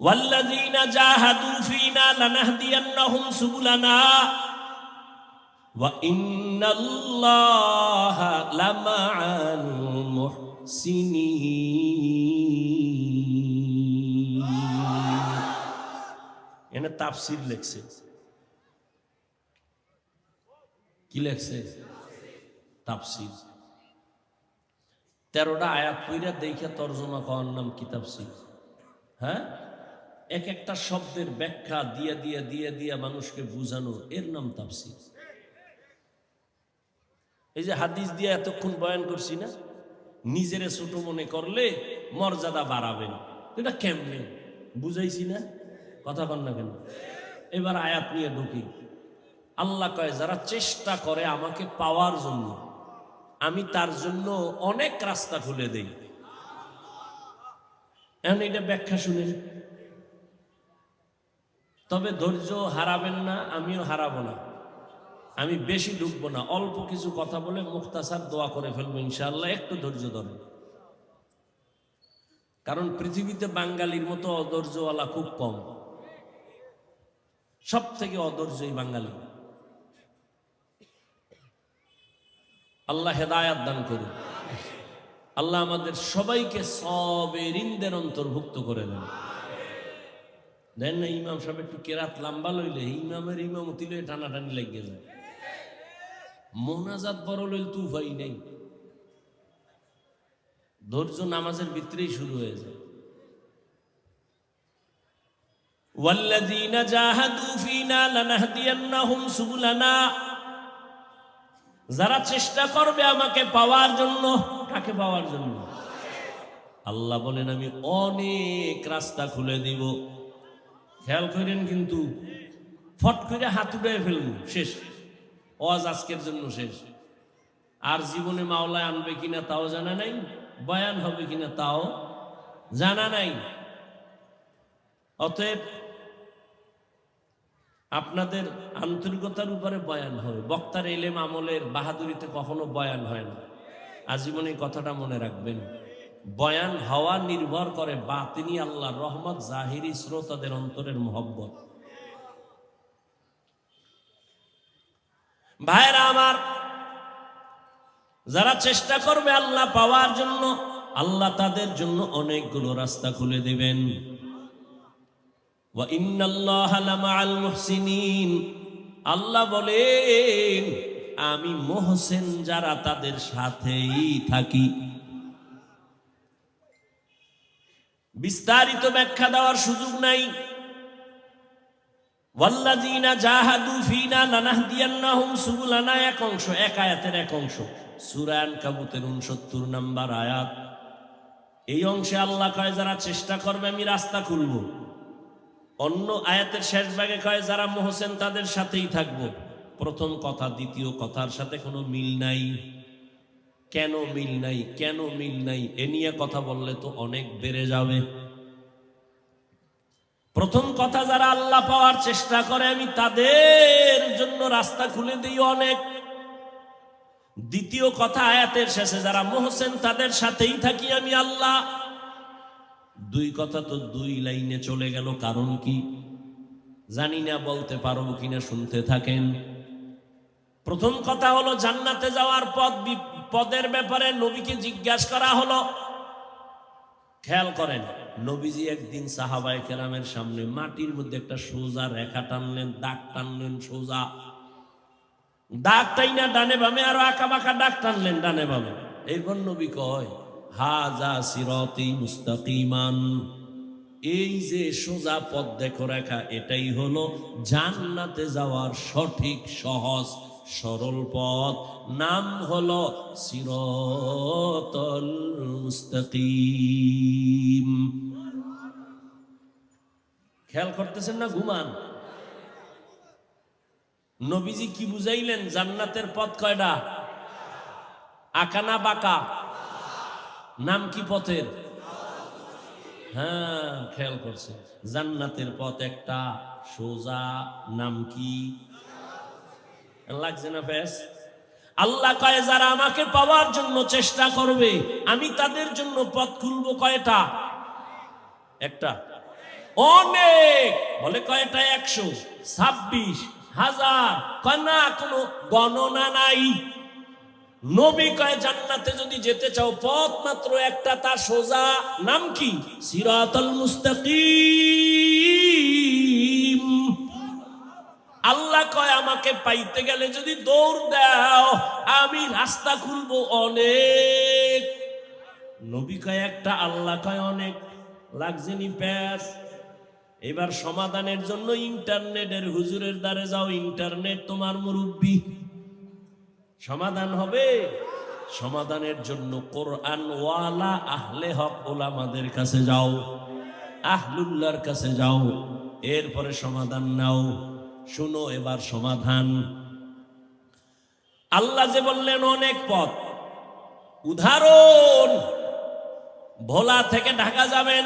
والذين جاهدوا فينا لنهدينهم سبلنا وإن الله لمع المحسنين এনে তাফসির লেখছে কি লেখছে তাফসির তেরোটা আয়াত পইরা দেখে তর্জমা করার নাম কি তাফসির হ্যাঁ এক একটা শব্দের ব্যাখ্যা দিয়ে দিয়ে দিয়ে দিয়ে মানুষকে বুঝানো এর নাম তাফসির। এই যে হাদিস দিয়ে এতক্ষণ বয়ান করছি না? নিজেরে ছোট মনে করলে মর্যাদা বাড়াবেন এটা কেমনে? বুঝাইছি না? কথা কন না কেন? এবার আয়াত নিয়ে ঢুকি। আল্লাহ কয়, যারা চেষ্টা করে আমাকে পাওয়ার জন্য, আমি তার জন্য অনেক রাস্তা খুলে দেই। এখন এটা ব্যাখ্যা শুনেন। তবে ধৈর্য হারাবেন না, আমিও হারাবো না। আমি বেশি ডুববো না। অল্প কিছু কথা বলে মুক্তাসার দোয়া করে ফেলব, ইনশাআল্লাহ। একটু ধৈর্য ধরেন কারণ পৃথিবীতে বাঙালির মতো অধৈর্যওয়ালা খুব কম। সব থেকে অধৈর্যই বাঙালি। আল্লাহ হেদায়াত দান করুন। আল্লাহ আমাদের সবাইকে সবের ইন্দের অন্তর্ভুক্ত করে দেন। দেন না ইমাম সাহেব একটু কেরাত লম্বা লইলে ইমামের ইমামতি লইলে টানাটানি লেগে যায় মোনাজাত বড় লইল তুফাই নেই ধৈর্য নামাজের ভিতরেই শুরু হয়ে যায় والذين جاهدوا فينا لنهدينهم سبلنا যারা চেষ্টা করবে আমাকে পাওয়ার জন্য কাকে পাওয়ার জন্য আল্লাহ বলেন আমি অনেক রাস্তা খুলে দিব খেয়াল করেন কিন্তু ফট করে হাত উঠে ফেলব শেষ। ওয়াজ আজকের জন্য শেষ। আর জীবনে মাওলায় আনবে কিনা তাও জানা নাই, বয়ান হবে কিনা তাও জানা নাই। অতএব আপনাদের আন্তরিকতার উপরে বয়ান হবে। বক্তার এলেম আমলের বাহাদুরিতে কখনো বয়ান হয় না। আজীবন এই কথাটা মনে রাখবেন। বয়ান হওয়া নির্ভর করে বাতিনি আল্লাহ রহমত, জাহিরি শ্রোতাদের অন্তরের মোহব্বত। ভাইরা আমার, যারা চেষ্টা করবে আল্লাহ পাওয়ার জন্য, আল্লাহ তাদের জন্য অনেকগুলো রাস্তা খুলে দিবেন। আল্লাহ বলেন, আমি মোহসেন যারা তাদের সাথেই থাকি। বিস্তারিত ব্যাখ্যা দেওয়ার সুযোগ নাই। ওয়াল্লাযীনা জাহাদু ফিনা লানাহদিয়ান্নাহুম সুবুলানা, এক অংশ, এক আয়াতের এক অংশ। সূরা আনকাবুতের 69 নাম্বার আয়াত। এই অংশে আল্লাহ কয়, যারা চেষ্টা করবে, আমি রাস্তা খুলব। অন্য আয়াতের শেষ ভাগে কয়, যারা মোহসেন তাদের সাথেই থাকব। প্রথম কথা, দ্বিতীয় কথার সাথে কোনো মিল নাই। কেন মিল নাই, কেন মিল নাই, এ নিয়ে কথা বললে তো অনেক বেড়ে যাবে। প্রথম কথা যারা আল্লাহ পাওয়ার চেষ্টা করে, আমি তাদের জন্য রাস্তা খুলে দিই অনেক। দ্বিতীয় কথা আয়াতের শেষে, যারা মোহসেন তাদের সাথেই থাকি আমি আল্লাহ। দুই কথা তো দুই লাইনে চলে গেল, কারণ কি? জানি না, বলতে পারব কিনা, শুনতে থাকেন। প্রথম কথা হলো, জান্নাতে যাওয়ার পথ পদের ব্যাপারে নবীকে জিজ্ঞাসা করা হলো। খেয়াল করেন, নবীজি একদিন সাহাবাই কেরামের সামনে মাটির মধ্যে একটা সোজা রেখা টানলেন, দাগ টানলেন সোজা। দাগ টাই না ডানে বামে আরও আঁকা বাঁকা দাগ টানলেন ডানে বামে। এরপর নবী কয়, হাজা সিরতি মুস্তাকিমান। এই যে সোজা পথ দেখো রেখা, এটাই হলো জান্নাতে যাওয়ার সঠিক সহজ সরল পথ, নাম হলো সিরতল খেয়াল করতেছেন না ঘুমান? নবীজি কি বুঝাইলেন? জান্নাতের পথ কয়টা? আকানা বাঁকা। নাম কি পথের? হ্যাঁ খেয়াল করছে জান্নাতের পথ একটা, সোজা, নাম কি? লাগছে না ব্যাস আল্লাহ কয়, যারা আমাকে পাওয়ার জন্য চেষ্টা করবে, আমি তাদের জন্য পথ খুলবো কয়টা? একটা। অনেক। বলে কয়টা? একশো। ছাব্বিশ। হাজার। কনা কোনো গণনা নাই। নবী কয়, জান্নাতে যদি যেতে চাও, পথ মাত্র একটা তার সোজা। নাম কি? সিরাতাল মুস্তাকিম। আল্লাহ কয়, আমাকে পাইতে গেলে যদি দৌড় দাও, আমি রাস্তা খুলবো অনেক। নবী কয়, একটা আল্লাহ কয় অনেক। লাগছেনি প্যাস এবার সমাধানের জন্য ইন্টারনেটের হুজুরের দ্বারে যাও, ইন্টারনেট তোমার মুরব্বী। সমাধান হবে? সমাধানের জন্য কোরআন ওয়ালা আহলে হক ওলামাদের কাছে যাও, আহলুল্লাহর কাছে যাও, এরপরে সমাধান নাও। শুনো এবার সমাধান। আল্লাহ যে বললেন, অনেক পথ। উদাহরণ, ভোলা থেকে ঢাকা যাবেন।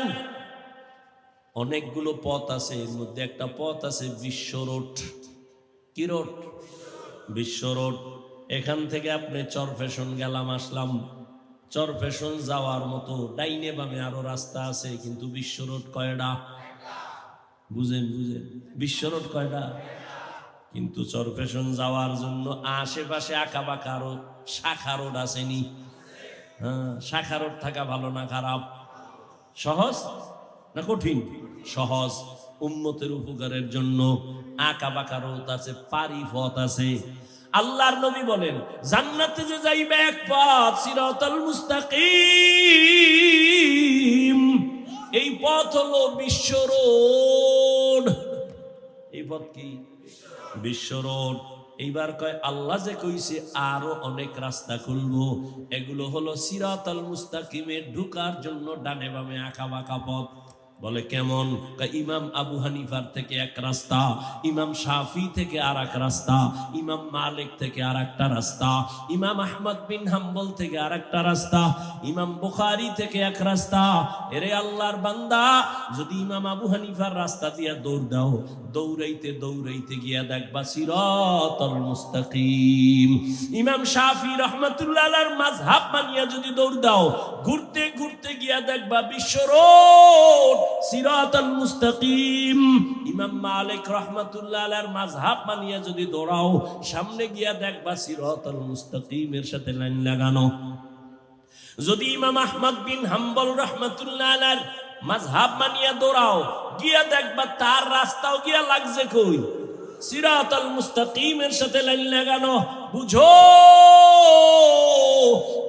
অনেকগুলো পথ আছে, এর মধ্যে একটা পথ আছে বিশ্ব রোড। কি রোড? বিশ্ব রোড। এখান থেকে আপনি চর ফ্যাশন গেলাম, আসলাম। চর ফ্যাশন যাওয়ার মতো ডাইনে বামে আরও রাস্তা আছে, কিন্তু বিশ্ব রোড কয়টা বুঝেন বুঝেন। বিশ্ব রোড কয়টা? কিন্তু চর ফ্যাশন যাওয়ার জন্য আশেপাশে আঁকা বাঁকা আরও শাখা রোড আসেনি। হ্যাঁ শাখা রোড থাকা ভালো না, খারাপ। সহজ না কঠিন? সহজ। উন্মতের উপকারের জন্য আঁকা বাঁকা রোদ আছে পারি পথ আছে। আল্লাহর নবী বলেন, জান্নাতে যে যাইবে এক পথ, সিরাতাল মুস্তাকিম। এই পথ হলো বিশ্ব রোড। এই পথ কি? বিশ্ব রোড। এইবার কয়, আল্লাহ যে কইছে, আরও অনেক রাস্তা খুলবো। এগুলো হলো সিরাতাল মুস্তাকিমে ঢুকার জন্য ডানে বামে আঁকা বাঁকা পথ। বলে, কেমন? ইমাম আবু হানিফার থেকে এক রাস্তা, ইমাম শাফি থেকে আর এক রাস্তা, ইমাম মালিক থেকে আর একটা রাস্তা, ইমাম আহমদ বিন হাম্বল থেকে আর একটা রাস্তা, ইমাম বুখারি থেকে এক রাস্তা। এরে আল্লাহর বান্দা, যদি ইমাম আবু হানিফার রাস্তা দিয়া দৌড় দাও, দৌড়াইতে দৌড়াইতে গিয়া দেখবা সিরাতাল মুস্তাকিম। ইমাম শাফি রহমাতুল্লাহ মাযহাব মানিয়া যদি দৌড় দাও, ঘুরতে ঘুরতে গিয়া দেখবা বিশ্ব সিরাতাল মুস্তাকিম। ইমাম মালিক আলার মাযহাব মানিয়া যদি দৌড়াও, সামনে গিয়া দেখবা সিরাতাল মুস্তাকিমের সাথে লাইন লাগানো। যদি ইমাম আহমদ বিন হাম্বল রহমতুল্লাহ আলার মাঝহাব মানিয়া দৌড়াও, গিয়া দেখবা তার রাস্তাও গিয়া লাগছে কই? সিরাতাল মুস্তাকিমের সাথে লাইন লাগানো। বুঝো?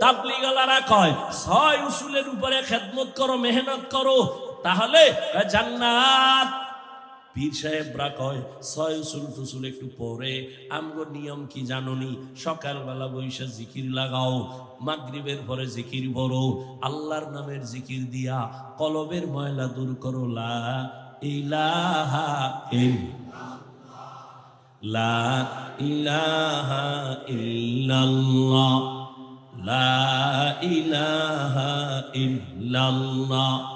তাবলিগালারা কয়, ছয় উসুলের উপরে খেদমত করো, মেহনত করো তাহলে জান্নাত। পীর সাহেবরা কয়, ছয় উসুল টুসুল একটু পরে আমগো নিয়ম কি জাননি? সকালবেলা বৈশা জিকির লাগাও, মাগরিবের পরে জিকির বড় আল্লাহর নামের জিকির দিয়া কলবের ময়লা দূর করো। লা ইলাহা ইল, লা ইলাহা ইল্লাল্লাহ, লা ইলাহা ইল্লাল্লাহ।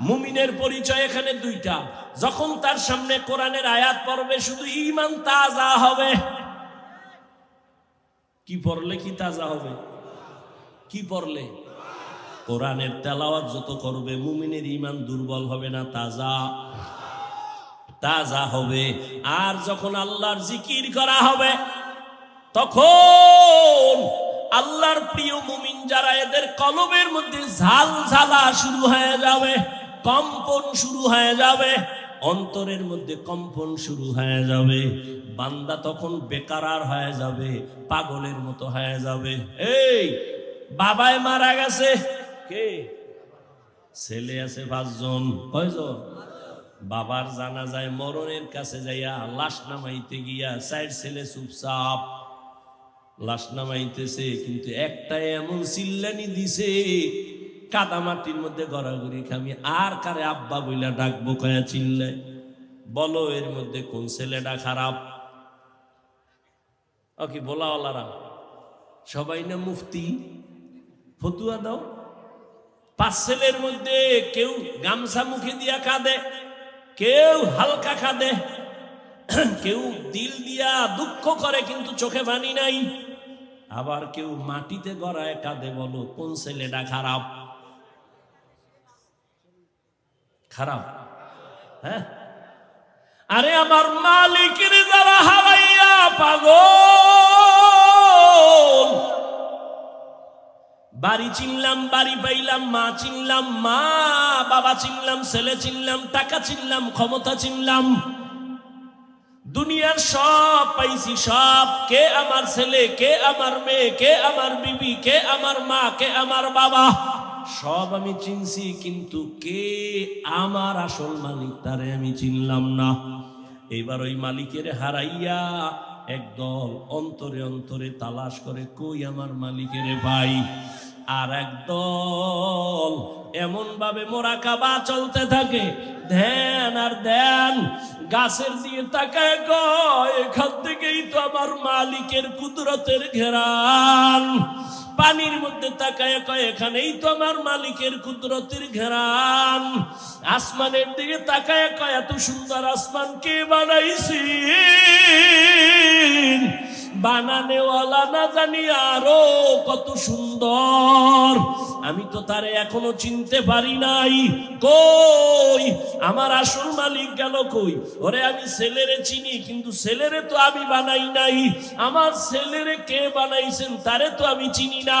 মুমিনের পরিচয় এখানে দুইটা। যখন তার সামনে কোরআনের আয়াত পড়বে, শুধু ইমান তাজা হবে। কি পড়লে কি তাজা হবে? কি পড়লে? কোরআনের তেলাওয়াত যত করবে, মুমিনের ইমান দুর্বল হবে না, তাজা। তাজা হবে। আর যখন আল্লাহর জিকির করা হবে তখন আল্লাহর প্রিয় মুমিন যারা এদের কলমের মধ্যে ঝাল ঝালা শুরু হয়ে যাবে, কম্পন শুরু হয়ে যাবে, অন্তরের মধ্যে কম্পন শুরু হয়ে যাবে, বান্দা তখন বেকারার হয়ে যাবে, পাগলের মতো হয়ে যাবে। এই বাবায় মারা গেছে। কে? ছেলে আছে পাঁচজন। কয়জন? বাবার জানা যায় মরণের কাছে যাইয়া লাশ নামাইতে গিয়া সাইড ছেলে চুপচাপ লাশ নামাইতেছে, কিন্তু একটা এমন চিল্লানি দিছে, কাদা মাটির মধ্যে গড়াগড়ি খামি, আর কারে আব্বা বইলা ডাকবো কয়া চিল্লায়? বলো, এর মধ্যে কোন ছেলেটা খারাপ? ও কি বলাওয়ালারা? সবাই না মুফতি? ফতুয়া দাও। পাঁচ ছেলের মধ্যে কেউ গামছা মুখে দিয়া কাঁদে, কেউ হালকা কাঁদে, কেউ দিল দিয়া দুঃখ করে, কিন্তু চোখে বানি নাই। আবার কেউ মাটিতে গড়ায় কাঁদে বলো, কোন ছেলেটা খারাপ? খারাপ? হ্যাঁ? আরে আমার মালিকের যারা হারাইয়া পাগল। বাড়ি চিনলাম, বাড়ি পাইলাম, মা চিনলাম, মা, বাবা চিনলাম, ছেলে চিনলাম, টাকা চিনলাম, ক্ষমতা চিনলাম। দুনিয়ার সব পাইছি, সব। কে আমার ছেলে, কে আমার মেয়ে, কে আমার বিবি, কে আমার মা, কে আমার বাবা? সব আমি চিনছি, কিন্তু কে আমার আসল মালিক তারে আমি চিনলাম না। এবার ওই মালিকের হারাইয়া একদল অন্তরে অন্তরে তালাশ করে, কই আমার মালিকের ভাই? আর একদল এমন ভাবে মোরাকাবা চলতে থাকে। ধ্যান আর ধ্যান, গাছের দিয়ে তাকায় কয়, এখান থেকেই তো আমার মালিকের কুদরতের ঘেরান। পানির মধ্যে তাকায় কয়, এখানেই তো আমার মালিকের কুদরতের ঘেরান। আসমানের দিকে তাকায় কয়, এত সুন্দর আসমান কে বানাইছি বানানেওয়ালা না জানি আরও কত সুন্দর। আমি তো তারে এখনও চিনতে পারি নাই। কই? আমার আসল মালিক গেল কই? ওরে, আমি ছেলেরে চিনি, কিন্তু ছেলেরে তো আমি বানাই নাই। আমার ছেলেরে কে বানাইছেন, তারে তো আমি চিনি না।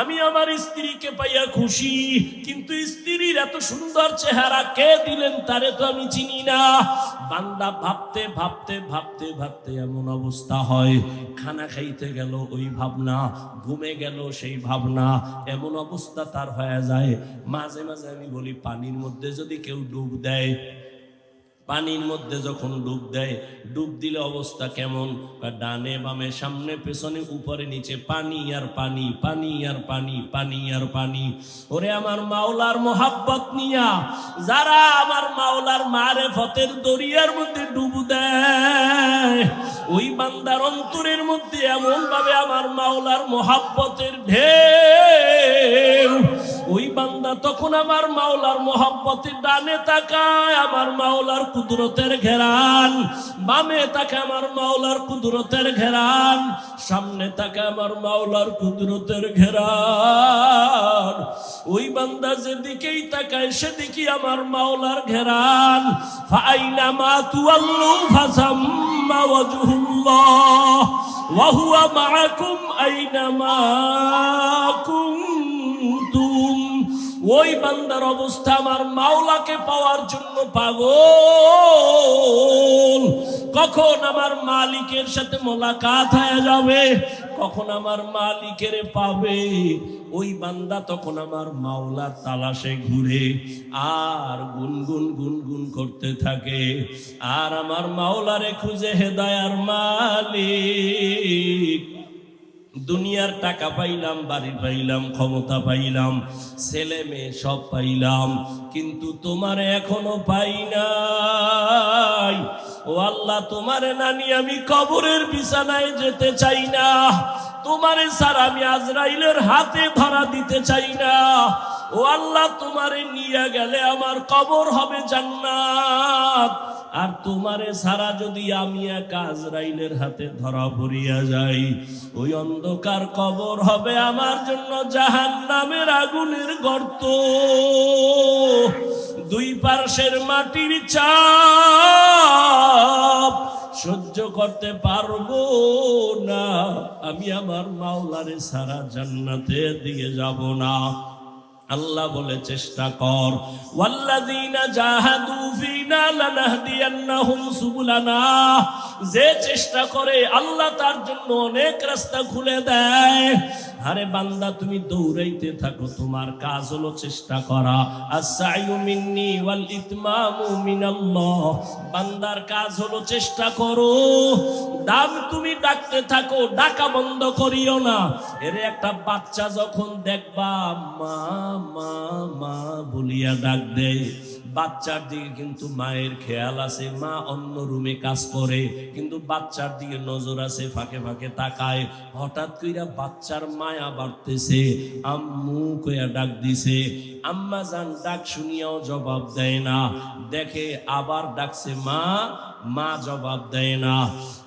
আমি আমার স্ত্রীকে পাইয়া খুশি, কিন্তু স্ত্রীর এত সুন্দর চেহারা কে দিলেন, তারে তো আমি চিনি না। বান্দা ভাবতে ভাবতে ভাবতে ভাবতে এমন অবস্থা হয়। খানা খাইতে গেল, ওই ভাবনা, ঘুমে গেল সেই ভাবনা, এমন অবস্থা তার হয়ে যায়। মাঝে মাঝে আমি বলি, পানির মধ্যে যদি কেউ ডুব দেয় পানির মধ্যে যখন ডুব দেয়, ডুব দিলে অবস্থা কেমন? ডানে বামে, সামনে, পেছনে, উপরে, নিচে, পানি আর পানি পানি আর পানি পানি আর পানি। ওরে আমার মাওলার মোহাব্বত নিয়া, যারা আমার মাওলার মারে ফতের দরিয়ার মধ্যে ডুব দেয়, ওই বান্দার অন্তরের মধ্যে এমন ভাবে আমার মাওলার মোহাব্বতের ঢেউ। ওই বান্দা তখন আমার মাওলার মোহাব্বতের ডানে তাকায়, আমার মাওলার কুদরতের ঘেরান। বামে তাকে আমার মাওলার কুদরতের ঘেরান। সামনে তাকে আমার মাওলার কুদরতের ঘেরান। ওই বান্দা যেদিকেই তাকায় সেদিকে আমার মাওলার ঘেরান। ফাইনা মা তুয়াল্লু ফাসাম্মা ওয়াজহুল্লাহ। ওয়া হুয়া মাআকুম আইনামা কুনতুম ওই বান্দার অবস্থা আমার মাওলাকে পাওয়ার জন্য পাগল। কখন আমার মালিকের সাথে মোলাকাত হয়ে যাবে? কখন আমার মালিকের পাবে? ওই বান্দা তখন আমার মাওলার তালাশে ঘুরে আর গুনগুন গুনগুন করতে থাকে। আর আমার মাওলারে খুঁজে হেদায়ার মালিক। দুনিয়ার টাকা পাইলাম, বাড়ি পাইলাম, ক্ষমতা পাইলাম, ছেলে মেয়ে সব পাইলাম, কিন্তু তোমার এখনও পাই নাই। ও আল্লাহ, তোমারে নানি আমি কবরের বিছানায় যেতে চাই না। তোমারে স্যার আমি আজরাইলের হাতে ধরা দিতে চাই না। ও আল্লাহ, তোমারে নিয়ে গেলে আমার কবর হবে জান্নাত। আর তোমারে সারা যদি আমি এক আজরাইলের হাতে ধরা পড়িয়া যাই, ওই অন্ধকার কবর হবে আমার জন্য জাহান নামের আগুনের গর্ত। দুই পার্শ্বের মাটির চাপ সহ্য করতে পারব না। আমি আমার মাওলারে সারা জান্নাতে দিয়ে যাব না। আল্লাহ বলে চেষ্টা কর। ওয়াল্লাযীনা জাহাদু ফিনা লানাহদিয়ান্নাহুম সুবুলানা। যে চেষ্টা করে, আল্লাহ তার জন্য অনেক রাস্তা খুলে দেয়। আরে বান্দা, তুমি দৌড়াইতে থাকো, তোমার কাজ হলো চেষ্টা করা। বান্দার কাজ হলো চেষ্টা করো। দাম তুমি ডাকতে থাকো, ডাকা বন্ধ করিও না। এর একটা বাচ্চা যখন দেখবা, মা মা মা বলিয়া ডাক দেয়। বাচ্চার দিকে কিন্তু মায়ের খেয়াল আছে, মা অন্য রুমে কাজ করে, কিন্তু বাচ্চার দিকে নজর আছে, ফাঁকে ফাঁকে তাকায়। হঠাৎ কইরা বাচ্চার মায়া বাড়তেছে, আম্মু কইয়া ডাক দিছে, আম্মা জান ডাক শুনিয়াও জবাব দেয় না। দেখে আবার ডাকছে, মা মা জবাব দেয় না।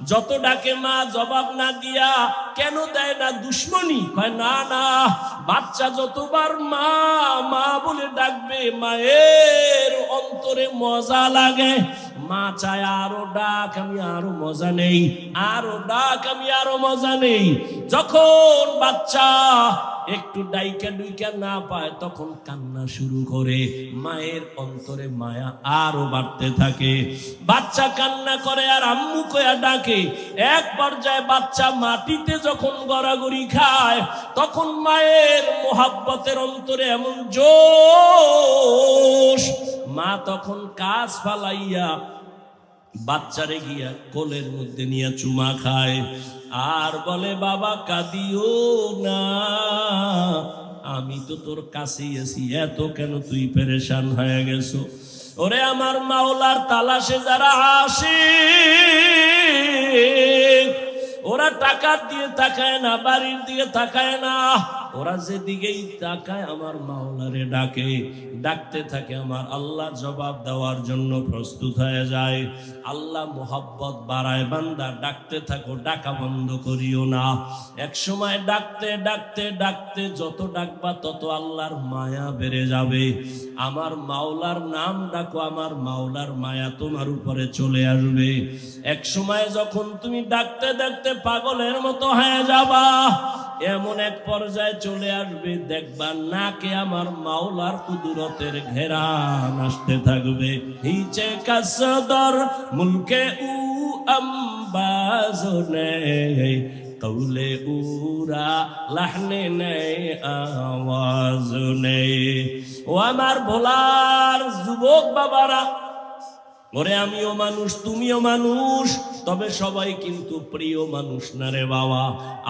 যত ডাকে মা, জবাব না দিয়া কেন দেয় না দুশ্মনী? কয়, না না, বাচ্চা যতবার মা মা বলে ডাকবে, মায়ের অন্তরে মজা লাগে। মা চায় আরও ডাক, আমি আরও মজা নেই। আরও ডাক, আমি আরও মজা নেই। যখন বাচ্চা একটু ডাইকা ডুইকা না পায়, তখন কান্না শুরু করে। মায়ের অন্তরে মায়া আরও বাড়তে থাকে। বাচ্চা কান্না করে আর আম্মু কয়া ডাকে। এক পর্যায়ে বাচ্চা মাটিতে যখন গড়াগড়ি খায়, তখন মায়ের মোহাব্বতের অন্তরে এমন জোশ। মা তখন কাজ ফালাইয়া বাচ্চারে গিয়া কোলের মধ্যে নিয়ে চুমা খায়। আর বলে, বাবা, কাঁদিও না। আমি তো তোর কাছেই আছি। এত কেন তুই পেরেশান হয়ে গেছো? ওরে আমার মাওলার তালাশে যারা আসে, ওরা টাকার দিয়ে তাকায় না, বাড়ির দিয়ে তাকায় না। ওরা যেদিকেই তাকায় আমার মাওলারে ডাকে, ডাকতে থাকে আমার আল্লাহ জবাব দেওয়ার জন্য প্রস্তুত হয়ে যায়। আল্লাহ মোহাব্বত বাড়ায়, বান্দা ডাকতে থাকো, ডাকা বন্ধ করিও না। এক সময় ডাকতে ডাকতে ডাকতে যত ডাকবা তত আল্লাহর মায়া বেড়ে যাবে। আমার মাওলার নাম ডাকো, আমার মাওলার মায়া তোমার উপরে চলে আসবে। এক সময় যখন তুমি ডাকতে ডাকতে পাগলের মতো হয়ে যাবা। এমন এক পর্যায়ে চলে আসবে, দেখবা নাকে আমার মাওলার কুদরতের ঘেরান আসতে থাকবে। হিচে কাসদর মুলকে উ কৌলে উরা লাহনে নেই আওয়াজ নেই ও আমার ভোলার যুবক বাবারা ওরে আমিও মানুষ, তুমিও মানুষ, তবে সবাই কিন্তু প্রিয় মানুষ না রে বাবা।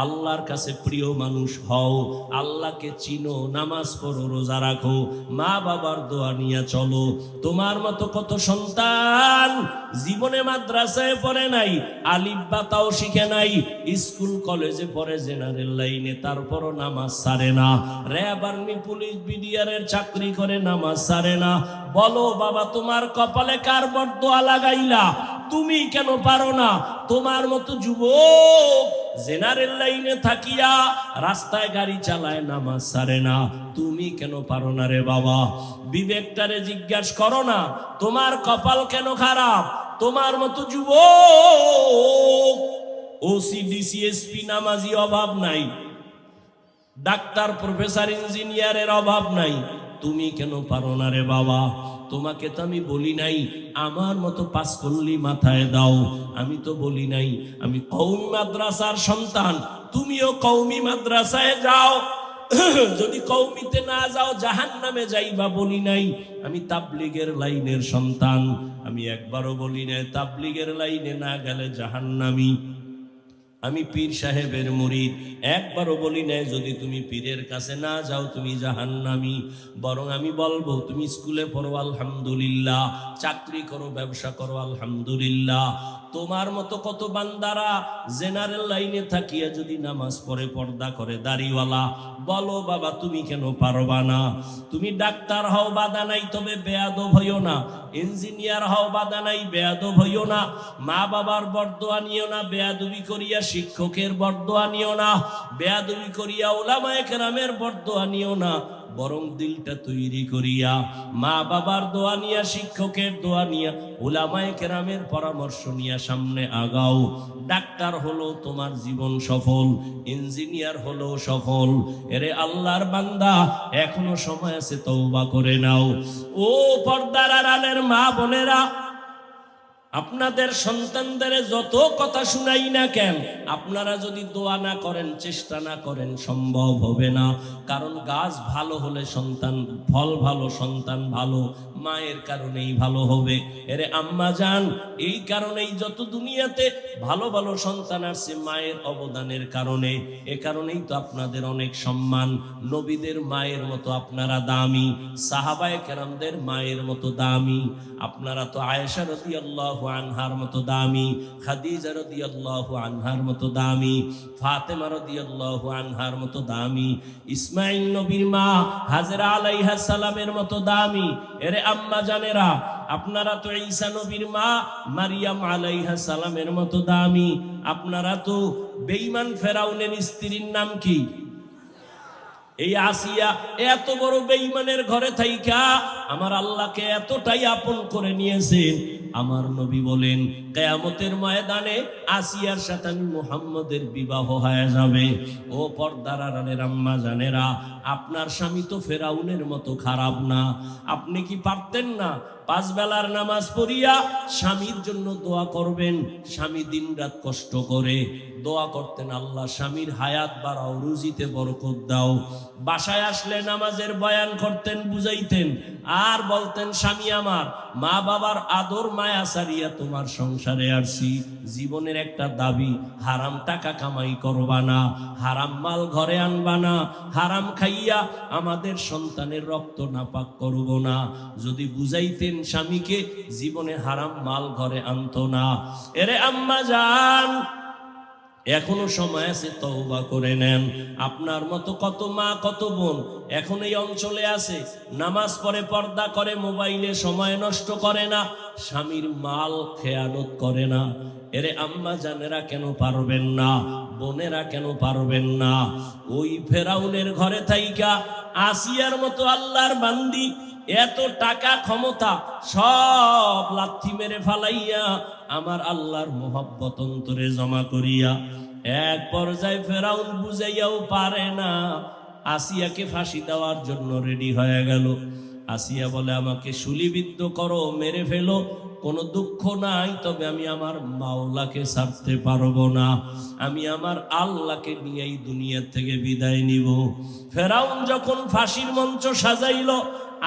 আল্লাহর কাছে প্রিয় মানুষ হও, আল্লাহকে চিনো, নামাজ পড়ো, রোজা রাখো মা বাবার দোয়া নিয়ে চলো। তোমার মতো কত সন্তান জীবনে মাদ্রাসায় পড়ে নাই, আলিফ বাতাও শিখে নাই, স্কুল, কলেজে পড়ে জেনারেল লাইনে, তারপরও নামাজ সারে না। র্যাব আর্মি পুলিশ বিডিআরের চাকরি করে নামাজ সারে না। বলো, বাবা, তোমার কপালে কার বরদোয়া লাগাইলা? তুমি কেন পারো না? তোমার মতো যুবক জেনারেল লাইনে থাকিয়া রাস্তায় গাড়ি চালায়, নামাজ সারে না। তুমি কেন পারো না রে বাবা? বিবেকটারে জিজ্ঞাসা করো না, তোমার কপাল কেন খারাপ? তোমার মতো যুবক ওসি ডিসিএসপি নামাজি অভাব নাই। ডাক্তার, প্রফেসর, ইঞ্জিনিয়ারের অভাব নাই। তুমি কেন পারো না রে বাবা? তোমাকে তো আমি বলি নাই, আমার মতো পাস করলি মাথায় দাও। আমি তো বলি নাই, আমি কৌমি মাদ্রাসার সন্তান, তুমিও কৌমি মাদ্রাসায় যাও। যদি কৌমিতে না যাও জাহান নামে যাইবা বলি নাই। আমি তাবলিগের লাইনের সন্তান, আমি একবারও বলি নাই, তাবলিগের লাইনে না গেলে জাহান্নামি। আমি পীর সাহেবের মুরিদ। একবারও বলি নাই, যদি তুমি পীরের কাছে না যাও, তুমি জাহান্নামি। বরং আমি বলব, তুমি স্কুলে পড়ো, আলহামদুলিল্লাহ। চাকরি করো, ব্যবসা করো, আলহামদুলিল্লাহ। তোমার মতো কত বান্দারা জেনারেল লাইনে থাকিয়া যদি নামাজ পড়ে, পর্দা করে, দাড়িওয়ালা, বলো বাবা তুমি কেন পারবা না? তুমি ডাক্তার হও বাধা নাই, তবে বেয়াদব হইও না। ইঞ্জিনিয়ার হও বাধা নাই, বেয়াদব হইও না। মা বাবার বরদোয়া নিও না, বেয়াদবি করিয়া শিক্ষকের বরদোয়া নিও না। বেয়াদবি করিয়া ওলামায়ে কেরামের বরদোয়া নিও না। বরং দিলটা তৈরি করিয়া মা বাবার দোয়া নিয়া, শিক্ষকের দোয়া নিয়া ওলামায় কেরামের পরামর্শ নিয়া সামনে আগাও। ডাক্তার হলো তোমার জীবন সফল, ইঞ্জিনিয়ার হলো সফল। এরে আল্লাহর বান্দা, এখনও সময় আছে তৌবা করে নাও। ও পর্দার আড়ালের মা বোনেরা আপনাদের সন্তানদের যত কথা শুনাই না কেন, আপনারা যদি দোয়া না করেন, চেষ্টা না করেন, সম্ভব হবে না। কারণ গাছ ভালো হলে সন্তান, ফল ভালো, সন্তান ভালো, মায়ের কারণেই ভালো হবে। এরে আম্মা যান এই কারণেই যত দুনিয়াতে ভালো ভালো সন্তান আসছে মায়ের অবদানের কারণে। এ কারণেই তো আপনাদের অনেক সম্মান। নবীদের মায়ের মতো আপনারা দামি, সাহাবায় কেরামদের মায়ের মতো দামি। আপনারা তো আয়েশা রাদিয়াল্লাহু আনহার মতো দামি, খাদিজা রাদিয়াল্লাহু আনহার মতো দামি, ফাতেমা রাদিয়াল্লাহু আনহার মতো দামি, ইসমাইল নবীর মা হাজরা আলাইহা সালামের মতো দামি। এরে আম্মা জানেরা, আপনারা তো ঈসা নবীর মা মারিয়াম আলাইহা সালামের মতো দামি। আপনারা তো বেঈমান ফেরাউনের স্ত্রীর নাম কি? এই আসিয়া, এত বড় বেঈমানের ঘরে থাইকা আমার আল্লাহকে এতটাই আপন করে নিয়েছেন। আমার নবী বলেন, কেয়ামতের ময়দানে আসিয়ার সাথে আমি মুহাম্মদের বিবাহ হয়ে যাবে। ও পর্দার আড়ালের আম্মা জানেরা, আপনার স্বামী তো ফেরাউনের মতো খারাপ না। আপনি কি পারতেন না পাঁচ বেলার নামাজ পড়িয়া স্বামীর জন্য দোয়া করবেন? স্বামী দিনরাত কষ্ট করে। দোয়া করতেন, আল্লাহ, স্বামীর হায়াত বাড়াও, রুজিতে বরকত দাও। বাসায় আসলে নামাজের বয়ান করতেন, বুঝাইতেন। আর বলতেন, স্বামী আমার, মা বাবার আদর, মায়া সারিয়া তোমার সংসারে আসছি জীবনের একটা দাবি, হারাম টাকা কামাই করবা না, হারাম মাল ঘরে আনবা না, হারাম খাইয়া আমাদের সন্তানের রক্ত নাপাক করব না। যদি বুঝাইতেন স্বামীকে, জীবনে হারাম মাল ঘরে আনতো না। এরে আম্মা যান এখনও সময় আছে, তওবা করে নেন। আপনার মতো কত মা, কত বোন এখন এই অঞ্চলে আছে, নামাজ পড়ে, পর্দা করে, মোবাইলে সময় নষ্ট করে না, স্বামীর মাল খেয়ানত করে না। এরে আম্মা জানেরা কেন পারবেন না, বোনেরা কেন পারবেন না? ওই ফেরাউনের ঘরে থাইকা, আসিয়ার মতো আল্লাহর বান্দি এত টাকা ক্ষমতা সব লাথি মেরে ফালাইয়া আমার আল্লাহর মোহব্বত অন্তরে জমা করিয়া এক পর্যায়ে ফেরাউন বুঝাইয়াও পারে না। আসিয়াকে ফাঁসি দেওয়ার জন্য রেডি হয়ে গেল। আসিয়া বলে, আমাকে শুলিবিদ্ধ করো, মেরে ফেলো, কোনো দুঃখ নাই, তবে আমি আমার মাওলাকে ছাড়তে পারব না। আমি আমার আল্লাহকে নিয়ে এই দুনিয়া থেকে বিদায় নিব। ফেরাউন যখন ফাঁসির মঞ্চ সাজাইলো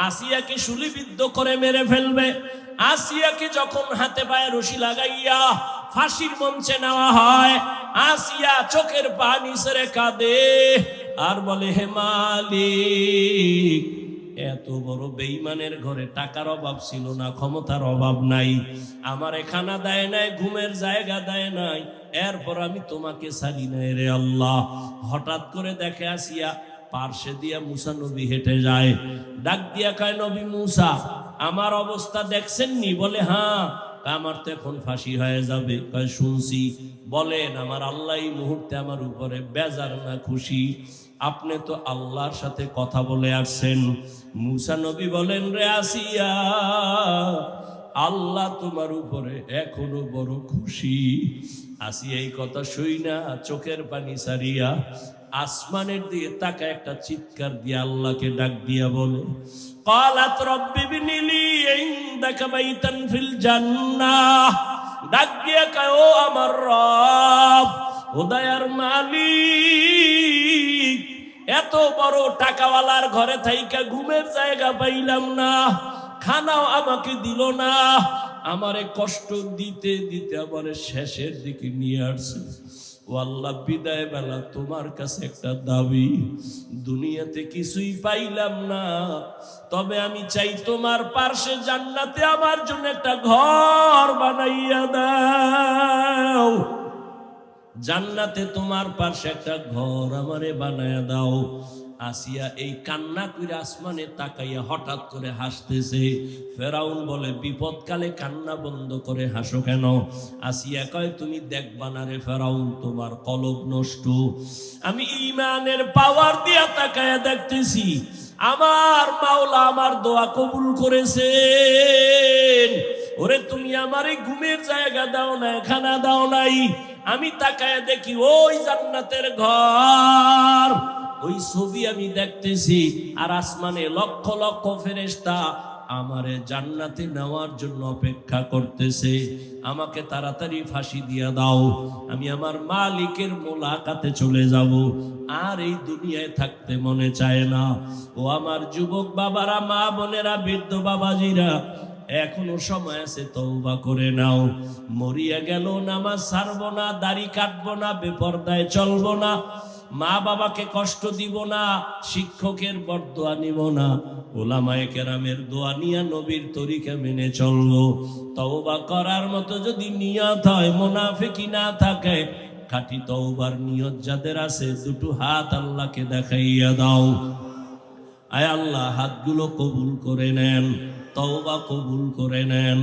আসিয়াকে শুলিবিদ্ধ করে মেরে ফেলবে। আসিয়াকে যখন হাতে পায়ে রশি লাগাইয়া ফাঁসির মঞ্চে নেওয়া হয়, আসিয়া চোখের পানি সেরে কাঁদে আর বলে, হে মালিক, এত বড় বেইমানের ঘরে টাকার অভাব ছিল না, ক্ষমতার অভাব নাই। আমার খানা দেয় নাই, ঘুমের জায়গা দেয় নাই। এরপর আমি তোমাকে ছাড়ি নাই রে আল্লাহ। হঠাৎ করে দেখে আসিয়া পার্শ্বে দিয়া মুসা নবী হেঁটে যায়। ডাক দিয়া কয়, নবী মুসা, আমার অবস্থা দেখছেন নি? বলে হ্যাঁ আমার তো এখন ফাঁসি হয়ে যাবে। কয়, শুনছি। বলেন, আমার আল্লাহ এই মুহূর্তে আমার উপরে বেজার না খুশি। আপনি তো আল্লাহর সাথে কথা বলে আসছেন। মুসা নবী বলেন, রে আসিয়া, আল্লাহ তোমার উপরে এখনও বড় খুশি। আসিয়া এই কথা শুই না, চোখের পানি সারিয়া আসমানের দিয়ে তাকা একটা চিৎকার দিয়ে আল্লাহকে ডাক দিয়া বলে, কালাত রব্বি বিনিলি ইনদাকা বাইতান ফিল জান্নাহ। ডাক দিয়া কয়, ও আমার রব, হুদায়ার মালি এত বড় টাকাওয়ালার ঘরে থাইকা ঘুমের জায়গা পাইলাম না, খানাও আমাকে দিল না। আমারে কষ্ট দিতে দিতে আমারে শেষের দিকে নিয়ে আসছে। আল্লাহ বিদায় বেলা তোমার কাছে একটা দাবি, দুনিয়াতে কিছুই পাইলাম না। তবে আমি চাই তোমার পার্শ্বে জান্নাতে আমার জন্য একটা ঘর বানাইয়া দাও। জান্নাতে তোমার পাশে একটা ঘর আমারে বানায়া দাও। আসিয়া এই কান্না করে আসমানে তাকাইয়া হঠাৎ করে হাসতেছে। ফেরাউন বলে, বিপদকালে কান্না বন্ধ করে হাসো কেন? আসিয়া কয়, তুমি দেখবা না রে ফেরাউন, তোমার কলব নষ্ট। আমি ইমানের পাওয়ার দিয়া তাকায়া দেখতেছি। আমার মাওলা আমার দোয়া কবুল করেছেন। ওরে, তুমি আমার এই ঘুমের জায়গা দাও না খানা দাও নাই। আমি তাকায় দেখি ওই জান্নাতের ঘর। ওই ছবি আমি দেখতেছি, আর আসমানে লক্ষ লক্ষ ফেরেশতা আমারে জান্নাতে নেওয়ার জন্য অপেক্ষা করতেছে। আমাকে তাড়াতাড়ি ফাঁসি দিয়া দাও, আমি আমার মালিকের মোলাকাতে চলে যাব। আর এই দুনিয়ায় থাকতে মনে চায় না। ও আমার যুবক বাবারা, মা বোনেরা, বৃদ্ধ বাবাজিরা, এখনও সময় আছে, তওবা করে নাও। মরিয়া গেল, নামাজ ছাড়বো না, দাড়ি কাটবো না, বেপরদায় চলবো না। মা বাবাকে কষ্ট দিব না, শিক্ষকের বরদোয়া নিব না। ওলামায়ে কেরামের দোয়া নিয়ে নবীর তরিকা মেনে চলবো। তওবা করার মতো যদি নিয়ত হয় মোনাফেকি না থাকে, খাঁটি তওবার নিয়ত যাদের আছে, দুটো হাত আল্লাহকে দেখাইয়া দাও। আয় আল্লাহ, হাতগুলো কবুল করে নেন, তওবা কবুল করে নেন,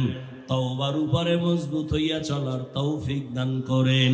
তওবার উপরে মজবুত হইয়া চলার তৌফিক দান করেন।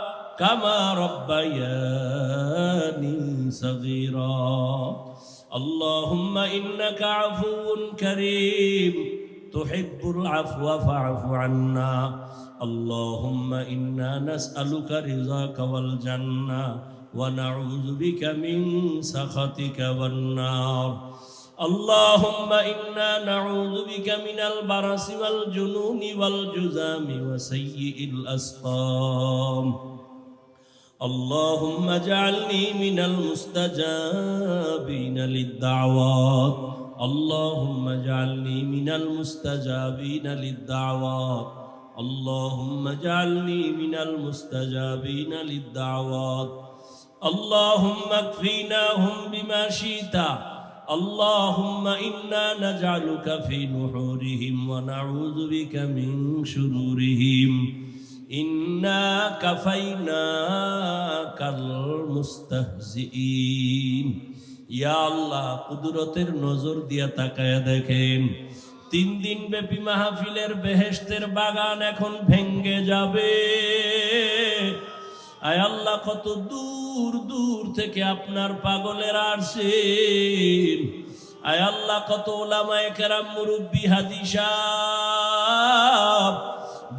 كما ربياني صغيرا. اللهم إنك عفو كريم. تحب العفو فاعف عنا. اللهم إنا نسألك رضاك والجنة ونعوذ بك من سخطك والنار. اللهم إنا نعوذ بك من البرص والجنون والجزام وسيء الأسقام. اللهم اجعلني من المستجابين للدعوات اللهم اجعلني من المستجابين للدعوات اللهم اجعلني من المستجابين للدعوات اللهم اكفيناهم بما شئت اللهم انا نجعلك في نحورهم ونعوذ بك من شرورهم ইন্না কাফাইনা কাল মুস্তাহজিন ইয়া আল্লাহ, কুদরতের নজর দিয়া তাকায়া দেখেন। তিন দিন ব্যাপী মাহফিলের বেহেস্তের বাগান এখন ভেঙ্গে যাবে। আয় আল্লাহ, কত দূর দূর থেকে আপনার পাগলের আসেন আয় আল্লাহ, কত ওলামায় কেরাম, মুরব্বী হাদিসা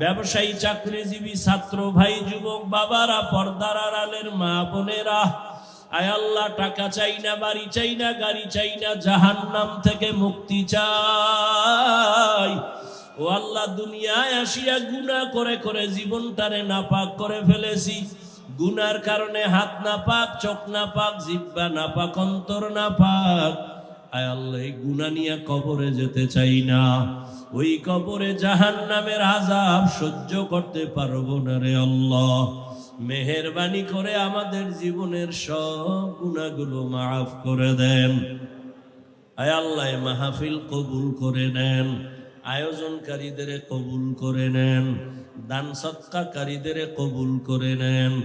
ব্যবসায়ী, চাকরিজীবী, ছাত্র ভাই, যুবক, বাবারা, পর্দার আড়ালের মা বোনেরা, আয় আল্লাহ, টাকা চাই না, বাড়ি চাই না, গাড়ি চাই না জাহান নাম থেকে মুক্তি চাই। ও আল্লাহ, দুনিয়ায় আসিয়া গুনাহ করে করে জীবনটারে নাপাক করে ফেলেছি। গুনার কারণে হাত না পাক চোখ না পাক জিব্বা না পাক অন্তর না পাক আয় আল্লাহ, এই গুনা নিয়ে কবরে যেতে চাই না। ওই কবরে জাহান নামের আজাব সহ্য করতে পারব না রে আল্লাহ। মেহেরবানি করে আমাদের জীবনের সব গুণাগুলো মাফ করে দেন। আয় আল্লাহ মাহফিল কবুল করে নেন। আয়োজনকারীদের কবুল করে নেন। দান সৎকারীদের কবুল করে নেন।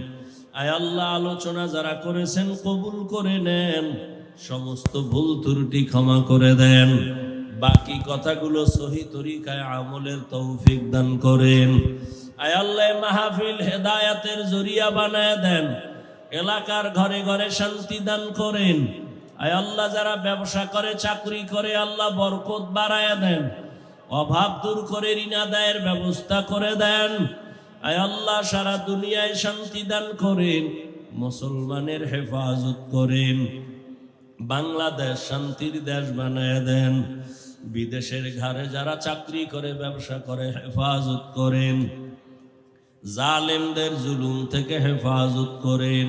আয় আল্লাহ, আলোচনা যারা করেছেন কবুল করে নেন। সমস্ত ভুল ত্রুটি ক্ষমা করে দেন। বাকি কথাগুলো সহি তরিকায় আমলের তৌফিক দান করেন। আয় আল্লাহ, মাহফিল হেদায়াতের জরিয়া বানায় দেন। এলাকার ঘরে ঘরে শান্তি দান করেন। আয় আল্লাহ, যারা ব্যবসা করে, চাকরি করে, আল্লাহ বরকত বাড়ায় দেন। অভাব দূর করে ঋণ আদায়ের ব্যবস্থা করে দেন। আয় আল্লাহ, সারা দুনিয়ায় শান্তি দান করেন, মুসলমানের হেফাজত করেন। বাংলাদেশ শান্তির দেশ বানায় দেন। বিদেশের ঘরে যারা চাকরি করে, ব্যবসা করে, হেফাজত করেন। জালেমদের জুলুম থেকে হেফাজত করেন।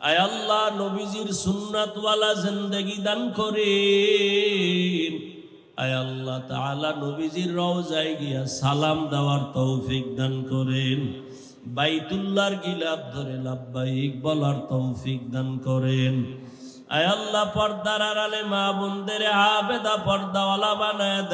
আয় আল্লাহ, নবীজির সুন্নাতওয়ালা জিন্দেগি দান করেন। আয় আল্লাহ তাআলা, নবীজির রওজায় গিয়া সালাম দেওয়ার তৌফিক দান করেন। বাইতুল্লাহর গিলাপ ধরে লাব্বাইক বলার তৌফিক দান করেন। আয় পর্দার আড়ালে মা বোনদের আবেদা পর্দাওয়ালা বানায় দেন